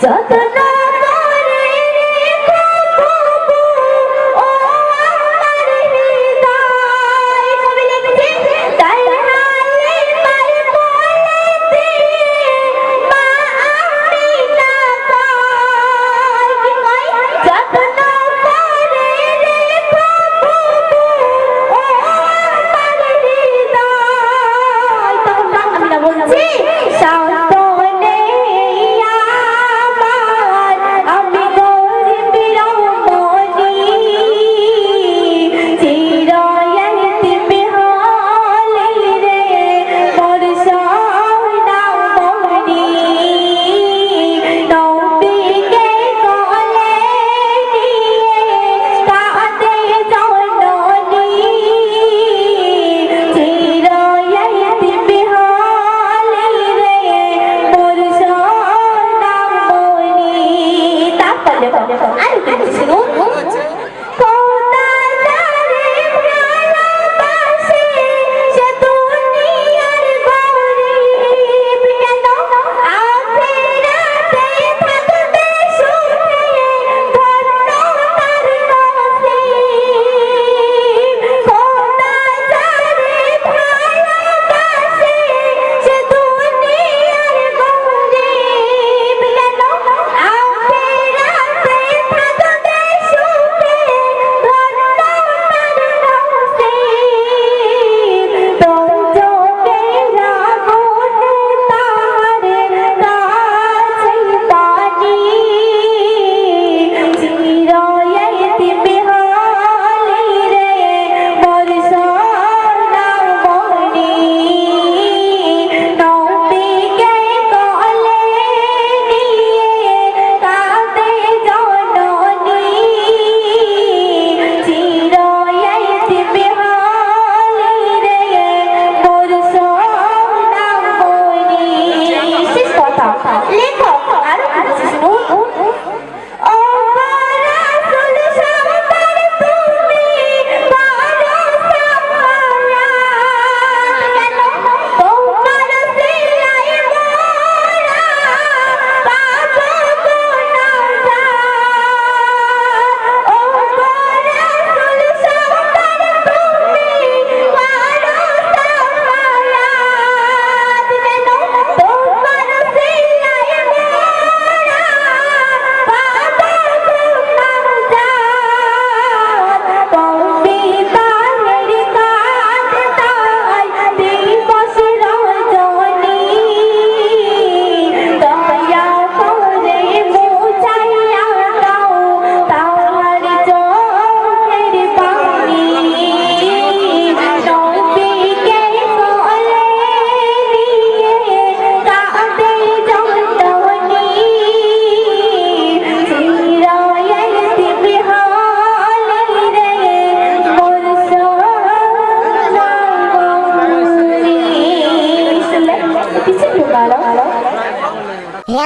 走啊走走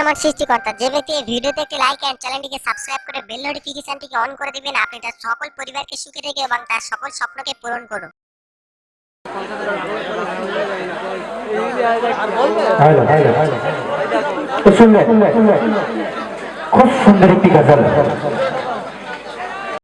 আমার সৃষ্টিকর্তা, যে ব্যক্তি এই ভিডিওতে একটি লাইক এন্ড চ্যানেলটিকে সাবস্ক্রাইব করে বেল নোটিফিকেশনটিকে অন করে দিবেন, আপনি তার সকল পরিবারকে সুখে রেখে এবং তার সকল স্বপ্নকে পূরণ করুন। খুব সুন্দর একটি গজল।